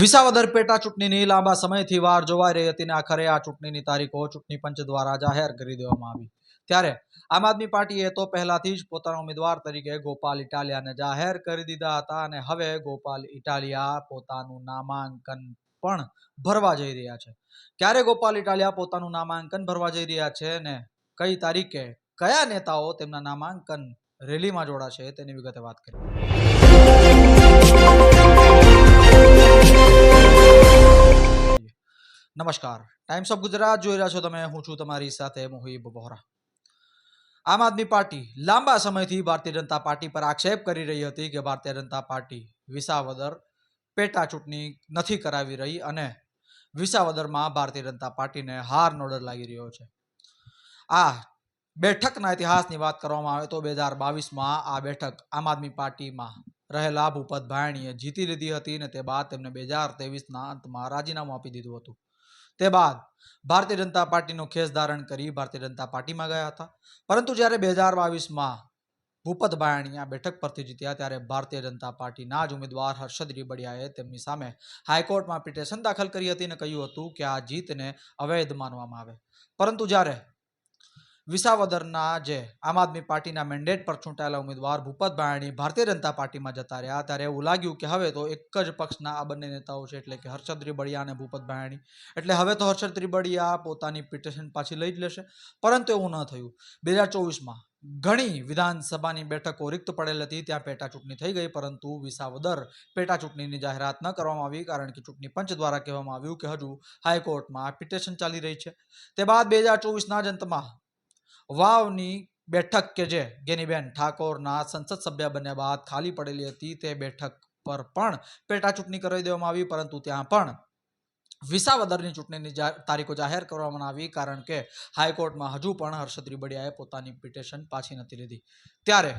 વિસાવદર પેટા ચૂંટણીની લાંબા સમયથી વાર જોવાઈ રહી હતી અને આખરે આ ચૂંટણીની તારીખો ચૂંટણી પંચ દ્વારા જાહેર કરી દેવામાં આવી. ત્યારે આમ આદમી પાર્ટીએ તો પહેલાથી જ પોતાના ઉમેદવાર તરીકે ગોપાલ ઇટાલિયાને જાહેર કરી દીધા હતા અને હવે ગોપાલ ઇટાલિયા પોતાનું નામાંકન પણ ભરવા જઈ રહ્યા છે. ક્યારે ગોપાલ ઇટાલિયા પોતાનું નામાંકન ભરવા જઈ રહ્યા છે અને કઈ તારીખે કયા નેતાઓ તેમના નામાંકન રેલીમાં જોડાશે તેની વિગતે વાત કરીએ. નમસ્કાર. ટાઈમ્સ ઓફ ગુજરાત જોઈ રહ્યા છો તમે. હું છું તમારી સાથે મુહિબ બોહરા. આમ આદમી પાર્ટી લાંબા સમયથી ભારતીય જનતા પાર્ટી પર આક્ષેપ કરી રહી હતી કે ભારતીય જનતા પાર્ટી વિસાવદર પેટા ચૂંટણી નથી કરાવી રહી અને વિસાવદરમાં ભારતીય જનતા પાર્ટીને હારનો ડર લાગી રહ્યો છે. આ બેઠકના ઇતિહાસની વાત કરવામાં આવે તો બે હજાર બાવીસમાં આ બેઠક આમ આદમી પાર્ટીમાં રહેલા ભૂપત ભાયણીએ જીતી લીધી હતી અને તે બાદ તેમને બે હજાર તેવીસના અંતમાં રાજીનામું આપી દીધું હતું. તે બાદ ભારતીય જનતા પાર્ટીનો ખેસ ધારણ કરી ભારતીય જનતા પાર્ટીમાં ગયા હતા. પરંતુ જ્યારે બે હજાર બાવીસમાં ભૂપત ભાયણી આ બેઠક પરથી જીત્યા ત્યારે ભારતીય જનતા પાર્ટીના જ ઉમેદવાર હર્ષદ રીબડિયાએ તેમની સામે હાઈકોર્ટમાં પિટિશન દાખલ કરી હતી અને કહ્યું હતું કે આ જીતને અવૈધ માનવામાં આવે. પરંતુ જ્યારે વિસાવદરના જે આમ આદમી પાર્ટીના મેન્ડેટ પર ચૂંટાયેલા ઉમેદવાર ભૂપત ભાયાણી ભારતીય જનતા પાર્ટીમાં જતા રહ્યા, ત્યારે એવું લાગ્યું કે હવે તો એક જ પક્ષના આ બંને નેતાઓ છે, એટલે કે હર્ષદ ત્રિબડિયા અને ભૂપત ભાયાણી એટલે હવે તો હર્ષદ ત્રિબડિયા પોતાની પિટિશન પાછી લઈ જ લેશે. પરંતુ એવું ન થયું. બે હજાર ચોવીસમાં ઘણી વિધાનસભાની બેઠકો રિક્ત પડેલ હતી, ત્યાં પેટા ચૂંટણી થઈ ગઈ, પરંતુ વિસાવદર પેટા ચૂંટણીની જાહેરાત ન કરવામાં આવી, કારણ કે ચૂંટણી પંચ દ્વારા કહેવામાં આવ્યું કે હજુ હાઈકોર્ટમાં પિટિશન ચાલી રહી છે. તે બાદ બે હજાર ચોવીસના જ અંતમાં વાવની બેઠક કે જે ગેનીબેન ઠાકોરના સંસદ સભ્ય બન્યા બાદ ખાલી પડેલી હતી તે બેઠક પર પણ પેટા ચૂંટણી કરાવી દેવામાં આવી, પરંતુ ત્યાં પણ વિસાવદરની ચૂંટણીની તારીખો જાહેર કરવામાં આવી, કારણ કે હાઈકોર્ટમાં હજુ પણ હર્ષદ રીબડિયાએ પોતાની પિટિશન પાછી નથી લીધી. ત્યારે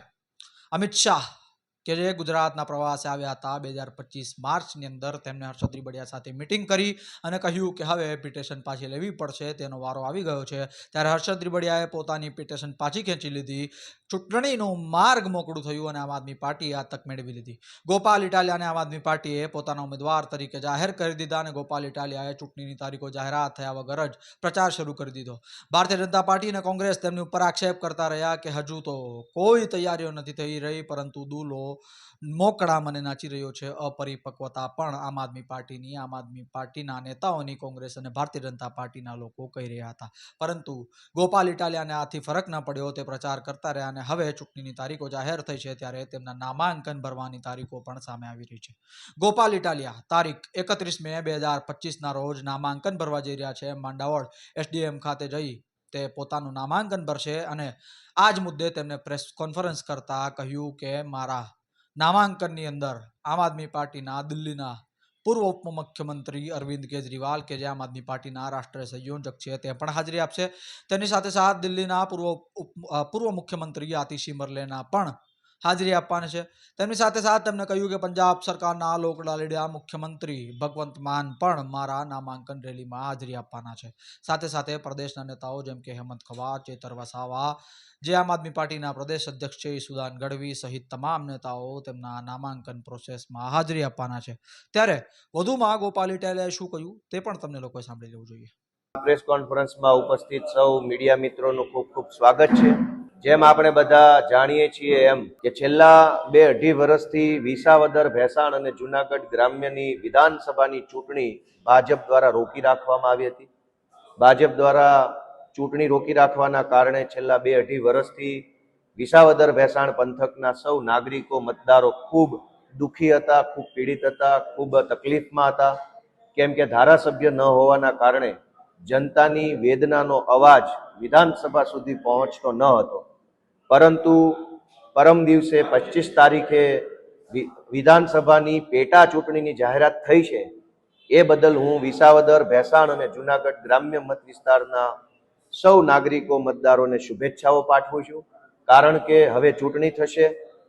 અમિત શાહ કે જે ગુજરાતના પ્રવાસે આવ્યા હતા બે હજાર પચીસ માર્ચની અંદર તેમને હર્ષદ રીબડિયા સાથે મિટિંગ કરી અને કહ્યું કે હવે પિટેશન પાછી લેવી પડશે, તેનો વારો આવી ગયો છે. ત્યારે હર્ષદ રીબડિયાએ પોતાની પિટેશન પાછી ખેંચી લીધી. ચૂંટણીનો માર્ગ મોકળું થયું અને આમ આદમી પાર્ટીએ આ તક મેળવી લીધી. ગોપાલ ઇટાલિયાને આમ આદમી પાર્ટીએ પોતાના ઉમેદવાર તરીકે જાહેર કરી દીધા અને ગોપાલ ઇટાલિયાએ ચૂંટણીની તારીખો જાહેરાત થયા વગર જ પ્રચાર શરૂ કરી દીધો. ભારતીય જનતા પાર્ટી અને કોંગ્રેસ તેમની ઉપર આક્ષેપ કરતા રહ્યા કે હજુ તો કોઈ તૈયારીઓ નથી થઈ રહી, પરંતુ દૂલો મોકળા મને નાચી રહ્યો છે, અપરિપક્વતા. પણ આમ આદમી પાર્ટીની, આમ આદમી પાર્ટીના નેતાઓની કોંગ્રેસ અને ભારતીય જનતા પાર્ટીના લોકો કહી રહ્યા હતા. પરંતુ ગોપાલ ઇટાલિયાને આથી ફરક ન પડ્યો, તે પ્રચાર કરતા રહ્યા અને હવે ચૂંટણીની તારીખો જાહેર થઈ છે, ત્યારે તેમના નામાંકન ભરવાની તારીખો પણ સામે આવી રહી છે. ગોપાલ ઇટાલિયા, તારીખ એકત્રીસ મે બે હજાર પચીસના રોજ નામાંકન ભરવા જઈ રહ્યા છે. માંડાવળ એસડીએમ ખાતે જઈ તે પોતાનું નામાંકન ભરશે અને આ જ મુદ્દે તેમને પ્રેસ કોન્ફરન્સ કરતા કહ્યું કે, મારા નામાંકનની અંદર આમ આદમી પાર્ટીના દિલ્હીના પૂર્વ ઉપમુખ્યમંત્રી અરવિંદ કેજરીવાલ કે જે આમ આદમી પાર્ટીના રાષ્ટ્રીય સંયોજક છે તે પણ હાજરી આપશે. તેની સાથે સાથે દિલ્હીના પૂર્વ પૂર્વ મુખ્યમંત્રી આતિશી મરલેના પણ હાજરી આપવાની છે. તેમની સાથે સાથે તેમણે કહ્યું કે પંજાબ સરકારના લોકડાલીડા મુખ્યમંત્રી ભગવંત માન પણ મારા નામાંકન રેલીમાં હાજરી આપવાના છે. સાથે સાથે પ્રદેશના નેતાઓ જેમ કે હેમંત ખવા ચેતર વસાવા, જે આમ આદમી પાર્ટીના પ્રદેશ અધ્યક્ષ છે ઈસુદાન ગઢવી સહિત તમામ નેતાઓ તેમના નામાંકન પ્રોસેસમાં હાજરી આપવાના છે. ત્યારે વધુમાં ગોપાલ ઇટાલિયાએ શું કહ્યું તે પણ તમને લોકોએ સાંભળી લેવું જોઈએ. પ્રેસ કોન્ફરન્સમાં ઉપસ્થિત સૌ મીડિયા મિત્રોનું ખૂબ ખૂબ સ્વાગત છે. જેમ આપણે બધા જાણીએ છીએ એમ કે છેલ્લા બે અઢી વર્ષથી વિસાવદર, ભેસાણ અને જુનાગઢ ગ્રામ્યની વિધાનસભાની ચૂંટણી ભાજપ દ્વારા રોકી રાખવામાં આવી હતી. ભાજપ દ્વારા ચૂંટણી રોકી રાખવાના કારણે છેલ્લા બે અઢી વર્ષથી વિસાવદર, ભેસાણ પંથકના સૌ નાગરિકો મતદારો ખૂબ દુઃખી હતા, ખૂબ પીડિત હતા, ખૂબ તકલીફમાં હતા. કેમ કે ધારાસભ્ય ન હોવાના કારણે જનતાની વેદનાનો અવાજ વિધાનસભા સુધી પહોંચતો ન હતો. પરંતુ પરમ દિવસે પચીસ તારીખે વિધાનસભાની પેટા ચૂંટણીની જાહેરાત થઈ છે. એ બદલ હું વિસાવદર, ભેસાણ અને જુનાગઢ ગ્રામ્ય મત વિસ્તારના સૌ નાગરિકો મતદારોને શુભેચ્છાઓ પાઠવું છું. કારણ કે હવે ચૂંટણી થશે,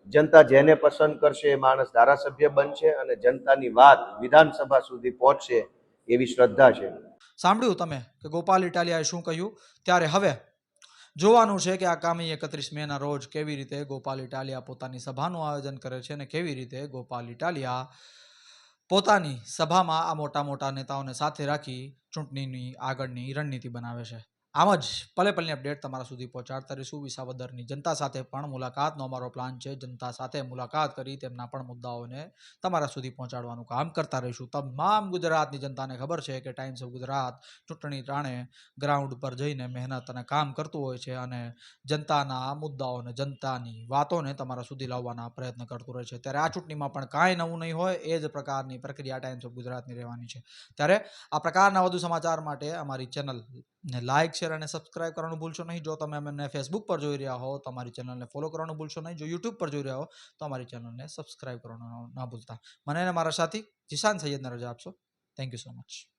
જનતા જેને પસંદ કરશે એ માણસ ધારાસભ્ય બનશે અને જનતાની વાત વિધાનસભા સુધી પહોંચશે એવી શ્રદ્ધા છે. સાંભળ્યું તમે કે ગોપાલ ઇટાલિયાએ શું કહ્યું? ત્યારે હવે જોવાનું છે કે આગામી એકત્રીસ મેના રોજ કેવી રીતે ગોપાલ ઇટાલિયા પોતાની સભાનું આયોજન કરે છે અને કેવી રીતે ગોપાલ ઇટાલિયા પોતાની સભામાં આ મોટા મોટા નેતાઓને સાથે રાખી ચૂંટણીની આગળની રણનીતિ બનાવે છે. આમ જ પલે પલની અપડેટ તમારા સુધી પહોંચાડતા રહીશું. વિસાવદરની જનતા સાથે પણ મુલાકાતનો અમારો પ્લાન છે. જનતા સાથે મુલાકાત કરી તેમના પણ મુદ્દાઓને તમારા સુધી પહોંચાડવાનું કામ કરતા રહીશું. તમામ ગુજરાતની જનતાને ખબર છે કે ટાઈમ્સ ઓફ ગુજરાત ચૂંટણી ટાણે ગ્રાઉન્ડ પર જઈને મહેનત અને કામ કરતું હોય છે અને જનતાના મુદ્દાઓને જનતાની વાતોને તમારા સુધી લાવવાના પ્રયત્ન કરતું રહે છે. ત્યારે આ ચૂંટણીમાં પણ કાંઈ નવું નહીં હોય, એ જ પ્રકારની પ્રક્રિયા ટાઈમ્સ ઓફ ગુજરાતની રહેવાની છે. ત્યારે આ પ્રકારના વધુ સમાચાર માટે અમારી ચેનલને લાઇક શેર અને સબસ્ક્રાઇબ કરવાનું ભૂલશો નહીં. જો તમે અમને ફેસબુક પર જોઈ રહ્યા હો, તો અમારી ચેનલને ફોલો કરવાનું ભૂલશો નહીં. જો યુટ્યુબ પર જોઈ રહ્યા હો, તો અમારી ચેનલને સબસ્ક્રાઇબ કરવાનું ના ભૂલતા. મને અને મારા સાથી જીશાન સૈયદને રજા આપશો. Thank you so much